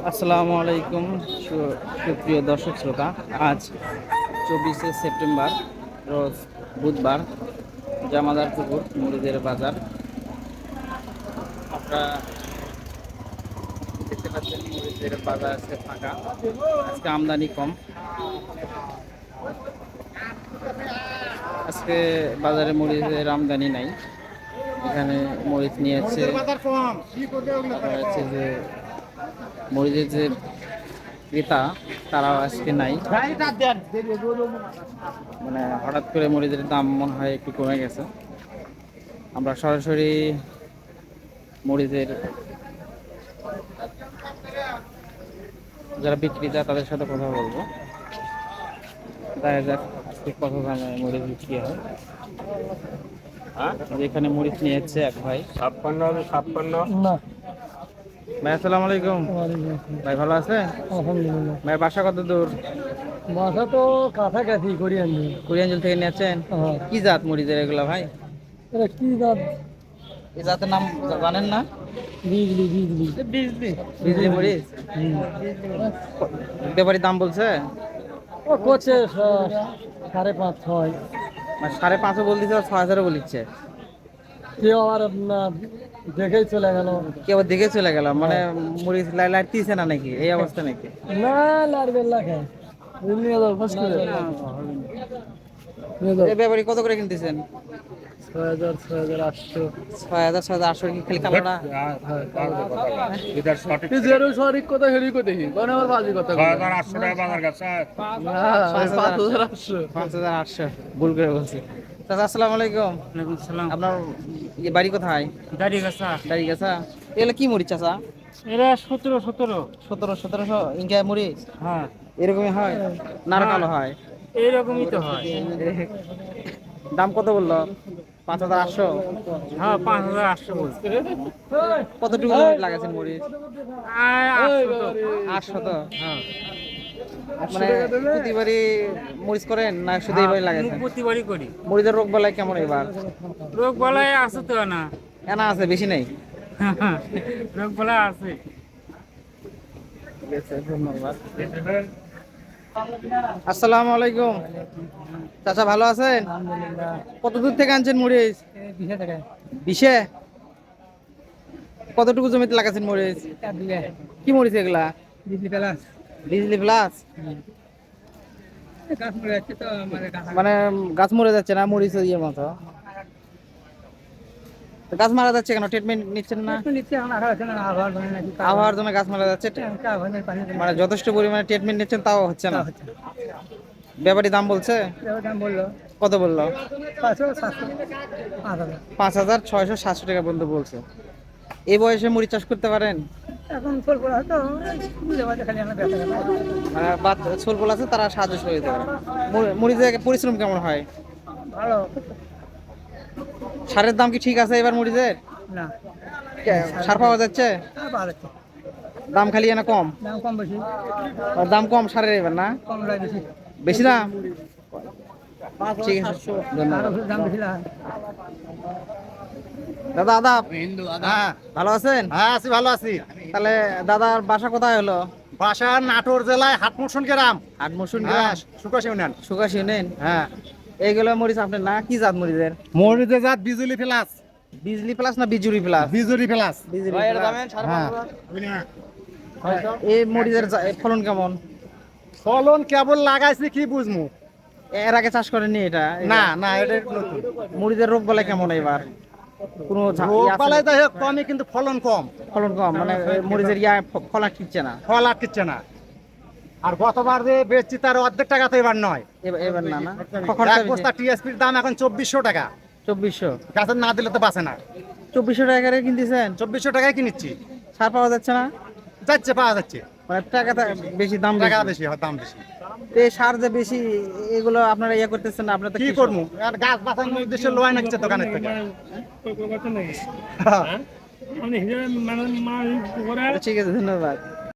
আসসালামু আলাইকুম সুপ্রিয় দর্শক শ্রোতা। আজ চব্বিশে সেপ্টেম্বর, রোজ বুধবার, জামাদার পুকুর, মুড়িদের বাজার। আমরা দেখতে পাচ্ছেন মুড়িদের বাজার আছে ফাঁকা। আজকে আমদানি কম। আজকে বাজারে মরিচের আমদানি নাই। এখানে মরিচ নিয়েছে যে মরিচের যে ক্রেতা তারাও আজকে নাই। মানে হঠাৎ করে মরিচের দাম মনে হয় একটু কমে গেছে। আমরা সরাসরি মরিচের যারা বিক্রেতা তাদের সাথে কথা বলব। দেখা যাক আজকে কত দামে মরিচ বিক্রি হয়। যেখানে মরিচ নিয়েছে এক ভাই। ছাপ্পান্ন ছাপ্পান্ন। না। ভাই আসসালামু আলাইকুম। ভাই ভালো আছে আলহামদুলিল্লাহ। ভাই বাসা কত দূর? বাসা তো কাছাকাছি করি আনবি কুড়িয়াঞ্চল থেকে নিয়েছেন? কি জাত মরিচের এগুলা ভাই? এটা কি দাম এই জাতের নাম জানেন না? বিজলি বিজলি। বিজলি। মরিচ? ব্যাপারী দাম বলছে? ও করছে সাড়ে পাঁচ ছয়। মানে সাড়ে পাঁচও বলতেছে ছয় হাজারও বলিচ্ছে। কেউ আবার দেখেই চলে গেল। কি আবার দেখে চলে গেল? মানে না নাকি? এই অবস্থা নাকি? না লাড়বে লাগে নিয়ে যাও ফার্স্ট করে। এই ব্যাপারী কত করে কিনতেছেন? ছয় হাজার ছয় হাজার আটশো। ছয় হাজার ছয় হাজার আটশো কি খালি কালোটা এটার সঠিক কথা হেরি কথা দেখি। মানে আমার বাজি কথা ছয় হাজার আটশো টাকা বাজার গেছে। পাঁচ হাজার আটশো। পাঁচ হাজার আটশো। ভুল করে বলছি। আসসালামু আলাইকুম। আপনার ইয়ে বাড়ি কোথায়? গাড়ি গাছা দাঁড়িয়ে এগুলো কি মরিচ চাচা? এরা সতেরো সতেরো। সতেরো সতেরোশো ইঙ্কা মরিচ? হ্যাঁ। এরকমই হয়? না হয়? এইরকমই তো হয়। দাম কত বলল? পাঁচ হাজার আটশো? হ্যাঁ পাঁচ হাজার আটশো কতটুকু জমি লাগাছেন মরিচ? আটশো তো? হ্যাঁ। মানে প্রতিবারই মরিচ করেন না শুধু এবারই লাগাছেন প্রতিবারই করি। মরিচের রোগ বেলায় কেমন এবার? রোগ বলায় আছে তো না। এনা আছে? বেশি নেই? রোগ বলায় আছে। ধন্যবাদ। আসসালামু আলাইকুম। চাচা ভালো আছেন? কত দূর থেকে আনছেন মরিচ? বিশে বিশে? কতটুকু জমিতে লাগাচ্ছেন মরিচ? কি মরিচ এগুলা? বিজলি প্লাস মানে গাছ মরে যাচ্ছে না মরিচ ইয়ে মতো। গাছ মারা যাচ্ছে কেন? ট্রিটমেন্ট নিচ্ছেন না? আবহাওয়ার জন্য গাছ মারা যাচ্ছে। মানে যথেষ্ট পরিমাণে ট্রিটমেন্ট নিচ্ছেন তাও হচ্ছে না। ব্যাপারী দাম বলছে? কত বলল? পাঁচ হাজার। পাঁচ হাজার ছয়শো সাতশো টাকা পর্যন্ত বলছে। এই বয়সে মুড়ি চাষ করতে পারেন? এখন পারছি খালি আমরা ব্যথা মানে বাচ্চা আছে তারা সাহায্য করে দিতে পারে। পরিশ্রম কেমন হয়? ভালো। সারের দাম কি ঠিক আছে এবার মুড়িদের না। সার পাওয়া যাচ্ছে। দাম খালি না কম? দাম কম বেশি। দাম কম সারের এবার না? কম বেশি। বেশি দাম ঠিক আছে। ধন্যবাদ দাম বেশি লাগে দাদা আদাব। হ্যাঁ। ভালো আছেন? হ্যাঁ আছি ভালো আছি। তাহলে দাদার বাসা কোথায় হলো? বাসা নাটোর জেলায় হাটমোশন গ্রাম। আট মসুন হ্যাঁ সুকাশ ইউনিয়ন। সুকাশ ইউনিয়ন। হ্যাঁ। এইগুলো মরিচ আপনার না কি জাত মরিচের? মরিচে জাত বিজুলি প্লাস বিজলি প্লাস না বিজুরি প্লাস বিজুলি প্লাস বিজুরি হ্যাঁ। এই মরিচের ফলন কেমন? ফলন কেবল লাগাইছি কি বুঝমু? এর আগে চাষ করেনি এটা? না না এটা নতুন। মরিচের রোগ বলে কেমন এবার কোনো ঝা- রোগ ইয়ে আছে বালাই না? যাই হোক কমই কিন্তু ফলন কম। ফলন কম মানে মরিচের ইয়া ফ- ফলন না। ফল আটকিচ্ছে না। আর গতবার যে বেচছি তার অর্ধেক টাকা তো এবার নয়। এবার এবার না না। এক বস্তা টিএসপির দাম এখন চব্বিশশো টাকা। চব্বিশশো। গাছের না দিলে তো বাঁচে না। চব্বিশশো টাকা করে কিনতেছেন? চব্বিশশো টাকায় সার পাওয়া যাচ্ছে না? যাচ্ছে পাওয়া যাচ্ছে। মানে বেশি দাম টাকা বেশি। বেশি হয় দাম বেশি। তো এই সার যে বেশি এগুলো আপনারা ইয়ে করতেছেন না আপনারা কি করব? আর গাছ বাঁচানোর উদ্দেশ্যে লোয়া নাকছে দোকানের থেকে। হ্যাঁ। আচ্ছা, ঠিক আছে ধন্যবাদ।